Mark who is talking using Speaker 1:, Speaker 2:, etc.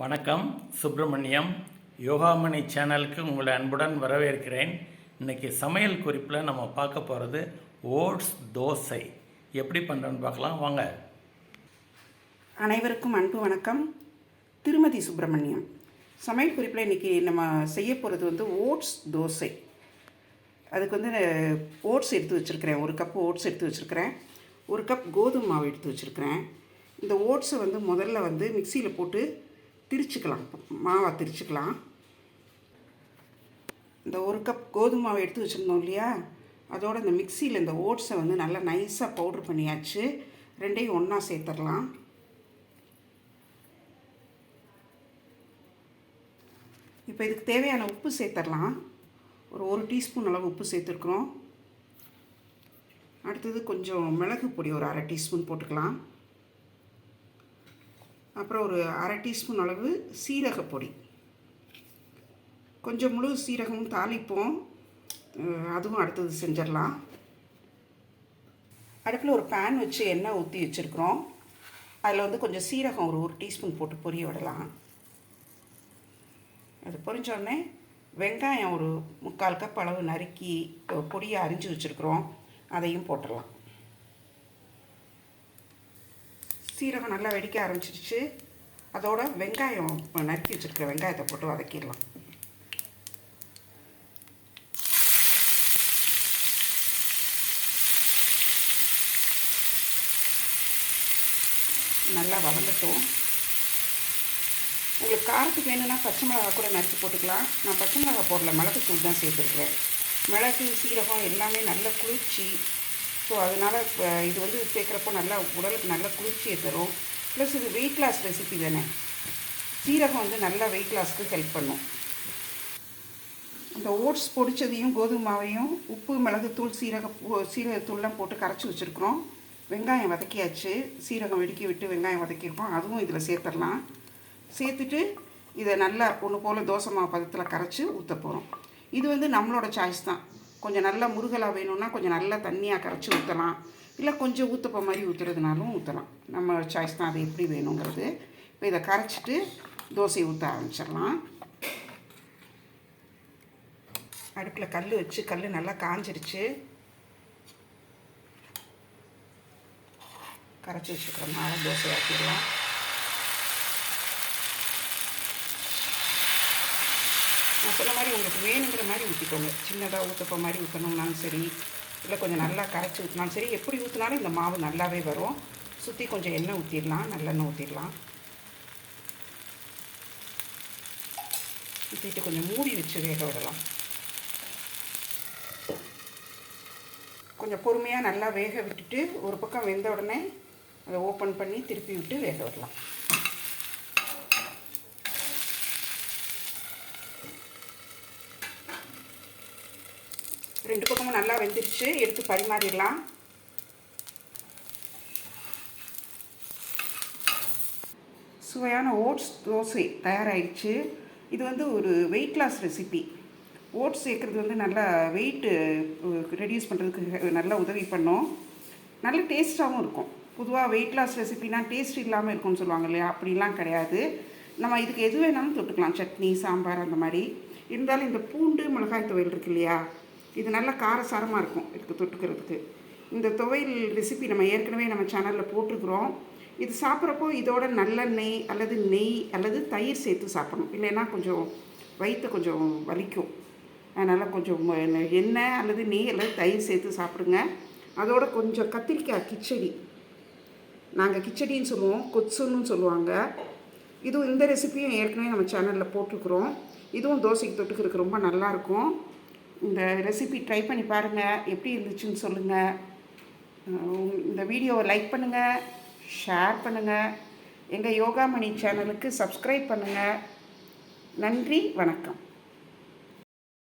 Speaker 1: வணக்கம். சுப்பிரமணியம் யோகாமணி சேனலுக்கு உங்களை அன்புடன் வரவேற்கிறேன். இன்றைக்கி சமையல் குறிப்பில் நம்ம பார்க்க போகிறது ஓட்ஸ் தோசை. எப்படி பண்ணுறோன்னு பார்க்கலாம். வாங்க.
Speaker 2: அனைவருக்கும் அன்பு வணக்கம். திருமதி சுப்பிரமணியம் சமையல் குறிப்பில் இன்றைக்கி நம்ம செய்ய போகிறது வந்து ஓட்ஸ் தோசை. அதுக்கு வந்து ஓட்ஸ் எடுத்து வச்சுருக்கிறேன். ஒரு கப் ஓட்ஸ் எடுத்து வச்சுருக்கிறேன். ஒரு கப் கோதுமை மாவு எடுத்து வச்சுருக்கிறேன். இந்த ஓட்ஸை வந்து முதல்ல வந்து மிக்சியில் போட்டு திரிச்சுக்கலாம். மாவை திரிச்சுக்கலாம். இந்த ஒரு கப் கோதுமை மாவை எடுத்து வச்சுருந்தோம் இல்லையா? அதோட இந்த மிக்சியில் இந்த ஓட்ஸை வந்து நல்லா நைஸாக பவுட்ரு பண்ணியாச்சு. ரெண்டையும் ஒன்றா சேர்த்துடலாம். இப்போ இதுக்கு தேவையான உப்பு சேர்த்துடலாம். ஒரு ஒரு டீஸ்பூன் அளவு உப்பு சேர்த்துருக்குறோம். அடுத்தது கொஞ்சம் மிளகு பொடி ஒரு அரை டீஸ்பூன் போட்டுக்கலாம். அப்புறம் ஒரு அரை டீஸ்பூன் அளவு சீரகப்பொடி கொஞ்சம் முழு சீரகமும் தாளிப்போம். அதுவும் அடுத்தது செஞ்சிடலாம். அடுப்பில் ஒரு பேன் வச்சு எண்ணெய் ஊற்றி வச்சுருக்குறோம். அதில் வந்து கொஞ்சம் சீரகம் ஒரு ஒரு டீஸ்பூன் போட்டு பொரிய விடலாம். அது பொரிஞ்சோடனே வெங்காயம் ஒரு முக்கால் கப் அளவு நறுக்கி பொடியை அரிஞ்சு வச்சுருக்குறோம். அதையும் போட்டுடலாம். சீரகம் நல்லா வெடிக்க ஆரம்பிச்சிருச்சு. அதோட வெங்காயம் நறுக்கி வச்சுருக்க வெங்காயத்தை போட்டு வதக்கிடலாம். நல்லா வதங்கட்டும். உங்களுக்கு காரத்துக்கு வேணும்னா பச்சை மிளகா கூட நறுக்கி போட்டுக்கலாம். நான் பச்சை மிளகா போடல மிளகுத்தூள் தான் சேர்த்துருக்கேன் மிளகு சீரகம் எல்லாமே நல்ல குளிர்ச்சி ஸோ அதனால் இது வந்து சேர்க்குறப்போ நல்லா உடலுக்கு நல்ல குளிர்ச்சியை தரும். ப்ளஸ் இது வெயிட் லாஸ் ரெசிபி தானே. சீரகம் வந்து நல்லா வெயிட் லாஸ்க்கு ஹெல்ப் பண்ணும். இந்த ஓட்ஸ் பொடிச்சதையும் கோதுமை மாவையும் உப்பு மிளகுத்தூள் சீரக சீரகத்தூள்லாம் போட்டு கரைச்சி வச்சுருக்குறோம். வெங்காயம் வதக்கியாச்சு. சீரகம் வெடிக்க விட்டு வெங்காயம் வதக்கியிருக்கோம். அதுவும் இதில் சேர்த்துடலாம். சேர்த்துட்டு இதை நல்லா ஒன்று போல் தோசை மாவு பதத்தில் கரைச்சி ஊற்ற போகிறோம் இது வந்து நம்மளோட சாய்ஸ் தான். கொஞ்சம் நல்லா முருகலாக வேணும்னா கொஞ்சம் நல்லா தண்ணியாக கரைச்சி ஊற்றலாம் இல்லை கொஞ்சம் ஊற்றப்ப மாதிரி ஊற்றுறதுனாலும் ஊற்றலாம் நம்ம சாய்ஸ் தான் அது எப்படி வேணுங்கிறது. இப்போ இதை கரைச்சிட்டு தோசை ஊற்ற ஆரம்பிச்சிடலாம். அடுப்பில் கல் வச்சு கல் நல்லா காஞ்சிருச்சு. கரைச்சி வச்சுக்கிற மாவை தோசை ஆக்கிடலாம். நான் சொன்ன மாதிரி உங்களுக்கு வேணுங்கிற மாதிரி ஊற்றிக்கோங்க சின்னதாக ஊற்றப்ப மாதிரி ஊற்றணும்னாலும் சரி இல்லை கொஞ்சம் நல்லா கரைச்சி ஊற்றினாலும் சரி எப்படி ஊற்றினாலும் இந்த மாவு நல்லாவே வரும். சுற்றி கொஞ்சம் எண்ணெய் ஊற்றிடலாம் நல்லெண்ணெய் ஊற்றிடலாம் ஊற்றிட்டு கொஞ்சம் மூடி வச்சு வேக விடலாம். கொஞ்சம் பொறுமையாக நல்லா வேக விட்டுட்டு ஒரு பக்கம் வெந்த உடனே அதை ஓப்பன் பண்ணி திருப்பி விட்டு வேக விடலாம். ரெண்டு பக்கமும் நல்லா வெந்துருச்சு. எடுத்து பரிமாறிடலாம். சுவையான ஓட்ஸ் தோசை தயாராகிடுச்சு இது வந்து ஒரு வெயிட் லாஸ் ரெசிபி ஓட்ஸ் சேர்க்குறது வந்து நல்லா வெயிட்டு ரெடியூஸ் பண்ணுறதுக்கு நல்லா உதவி பண்ணும். நல்ல டேஸ்ட்டாகவும் இருக்கும். பொதுவாக வெயிட் லாஸ் ரெசிபினா டேஸ்ட் இல்லாமல் இருக்கும்னு சொல்லுவாங்க இல்லையா? அப்படிலாம் கிடையாது. நம்ம இதுக்கு எது வேணாலும் தொட்டுக்கலாம். சட்னி சாம்பார் அந்த மாதிரி. இருந்தாலும் இந்த பூண்டு மிளகாய் துவையல் இருக்கு இல்லையா? இது நல்லா காரசாரமாக இருக்கும் இதுக்கு தொட்டுக்கிறதுக்கு. இந்த துவையல் ரெசிபி நம்ம ஏற்கனவே நம்ம சேனலில் போட்டிருக்கிறோம். இது சாப்பிட்றப்போ இதோட நல்லெண்ணெய் அல்லது நெய் அல்லது தயிர் சேர்த்து சாப்பிடணும். இல்லைன்னா கொஞ்சம் வயிற்று கொஞ்சம் வலிக்கும். அதனால் கொஞ்சம் எண்ணெய் அல்லது நெய் அல்லது தயிர் சேர்த்து சாப்பிடுங்க. அதோட கொஞ்சம் கத்திரிக்காய் கிச்சடி. நாங்கள் கிச்சடின்னு சொல்லுவோம் கொச்சுன்னு சொல்லுவாங்க. இதுவும் இந்த ரெசிப்பியும் ஏற்கனவே நம்ம சேனலில் போட்டிருக்கிறோம். இதுவும் தோசைக்கு தொட்டுக்கிறதுக்கு ரொம்ப நல்லாயிருக்கும் இந்த ரெசிபி ட்ரை பண்ணி பாருங்கள் எப்படி இருந்துச்சுன்னு சொல்லுங்கள் இந்த வீடியோவை லைக் பண்ணுங்கள் ஷேர் பண்ணுங்கள் எங்கள் யோகாமணி சேனலுக்கு சப்ஸ்கிரைப் பண்ணுங்கள் நன்றி வணக்கம்.